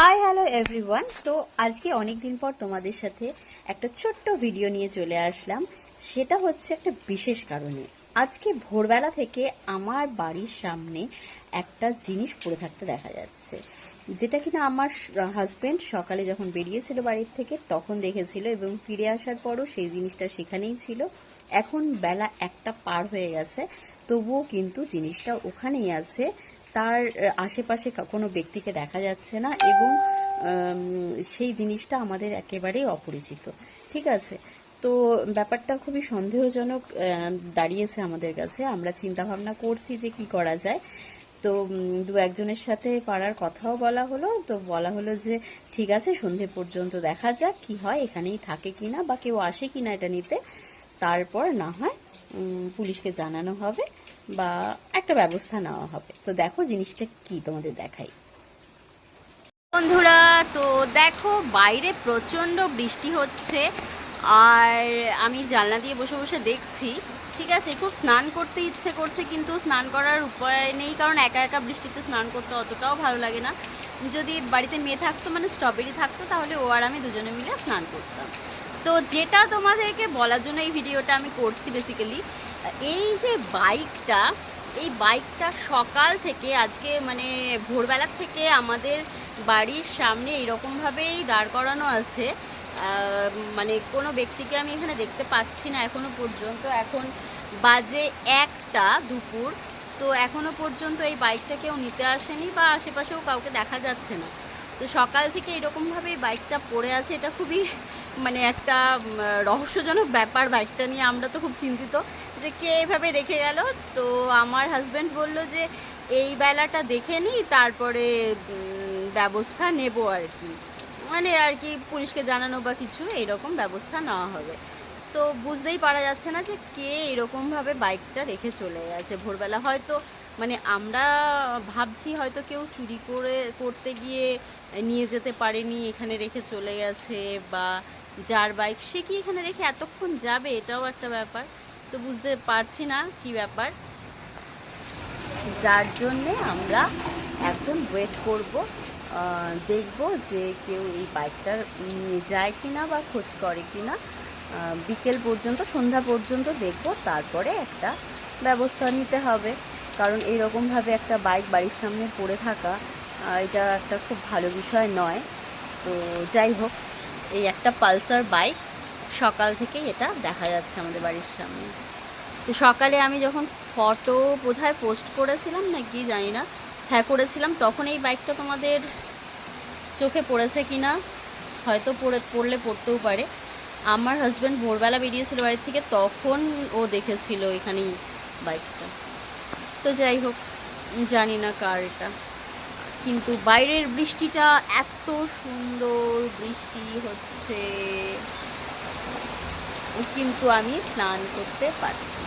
Hi hello everyone তো আজকে অনেক দিন পর তোমাদের সাথে একটা ছোট্ট ভিডিও নিয়ে চলে আসলাম। সেটা হচ্ছে একটা বিশেষ কারণে। আজকে ভোরবেলা থেকে আমার বাড়ির সামনে একটা জিনিস পড়ে থাকতে দেখা যাচ্ছে। যেটা কিনা আমার হাজবেন্ড সকালে যখন বেরিয়েছিল বাড়ির থেকে তখন দেখেছিল এবং ফিরে আসার পরও সেই জিনিসটা সেখানেই ছিল। এখন বেলা একটা পার হয়ে গেছে। তবুও কিন্তু জিনিসটা ওখানেই আছে। তার আশেপাশে কোনো ব্যক্তিকে দেখা যাচ্ছে না এবং সেই জিনিসটা আমাদের একেবারেই অপরিচিত। ঠিক আছে? তো ব্যাপারটা খুবই সন্দেহজনক দাঁড়িয়েছে আমাদের কাছে। আমরা চিন্তা ভাবনা করছি যে কি করা যায়। তো দু একজনের সাথে পাড়ার কথাও বলা হলো। তো বলা হলো যে, ঠিক আছে, সন্ধে পর্যন্ত দেখা যাক কি হয়, এখানেই থাকে কিনা বা কেউ আসে কিনা এটা নিতে। তারপর না হয় পুলিশকে জানানো হবে বা একটা ব্যবস্থা নেওয়া হবে। তো দেখো জিনিসটা কি তোমাদের দেখাই। বন্ধুরা, তো দেখো বাইরে প্রচণ্ড বৃষ্টি হচ্ছে আর আমি জানলা দিয়ে বসে বসে দেখছি, ঠিক আছে? খুব স্নান করতে ইচ্ছে করছে কিন্তু স্নান করার উপায় নেই, কারণ একা একা বৃষ্টিতে স্নান করতে অতটাও ভালো লাগে না। যদি বাড়িতে মেয়ে থাকতো মানে স্ট্রবেরি থাকতো, তাহলে ও আর আমি দুজনে মিলে স্নান করতাম। তো যেটা তোমাদেরকে বলার জন্য এই ভিডিওটা আমি করছি বেসিক্যালি এই যে বাইকটা এই বাইকটা সকাল থেকে আজকে মানে ভোরবেলার থেকে আমাদের বাড়ির সামনে এরকমভাবেই দাঁড় করানো আছে। মানে কোনো ব্যক্তিকে আমি এখানে দেখতে পাচ্ছি না এখনও পর্যন্ত। এখন বাজে একটা দুপুর। তো এখনও পর্যন্ত এই বাইকটা কেউ নিতে আসেনি বা আশেপাশেও কাউকে দেখা যাচ্ছে না। তো সকাল থেকে এরকমভাবে বাইকটা পড়ে আছে। এটা খুবই মানে একটা রহস্যজনক ব্যাপার বাইকটা নিয়ে আমরা তো খুব চিন্তিত যে কে এইভাবে রেখে গেল। তো আমার হাজব্যান্ড বলল যে, এই বেলাটা দেখে নিই তারপরে ব্যবস্থা নেব আর কি। মানে আর কি পুলিশকে জানানো বা কিছু এইরকম ব্যবস্থা নেওয়া হবে। তো বুঝতেই পারা যাচ্ছে না যে কে এরকমভাবে বাইকটা রেখে চলে গেছে। ভোরবেলা হয়তো মানে আমরা ভাবছি হয়তো কেউ চুরি করে, করতে গিয়ে নিয়ে যেতে পারেনি, এখানে রেখে চলে গেছে বা যার বাইক সে কি এখানে রেখে এতক্ষণ যাবে এটাও একটা ব্যাপার। তো বুঝতে পারছি না কি ব্যাপার। যার জন্যে আমরা এখন ওয়েট করব দেখব যে কেউ এই বাইকটা নিয়ে যায় কিনা বা খোঁজ করে কিনা। আহ, বিকেল পর্যন্ত সন্ধ্যা পর্যন্ত দেখব তারপরে একটা ব্যবস্থা নিতে হবে। কারণ এইরকমভাবে একটা বাইক বাড়ির সামনে পড়ে থাকা এটা একটা খুব ভালো বিষয় নয়। তো যাই হোক এই একটা পালসার বাইক সকাল থেকেই এটা দেখা যাচ্ছে আমাদের বাড়ির সামনে। তো সকালে আমি যখন ফটো কোথায় পোস্ট করেছিলাম না কি জানি না হ্যাঁ করেছিলাম, তখন এই বাইকটা তোমাদের চোখে পড়েছে কি না, হয়তো পড়ে পড়লে পড়তেও পারে। আমার হাজব্যান্ড ভোরবেলা বেরিয়েছিল বাড়ির থেকে, তখন ও দেখেছিল এখানেই বাইকটা। তো যাই হোক, জানি না কার এটা। কিন্তু বাইরের বৃষ্টিটা এত সুন্দর বৃষ্টি হচ্ছে। কিন্তু আমি স্নান করতে পারছি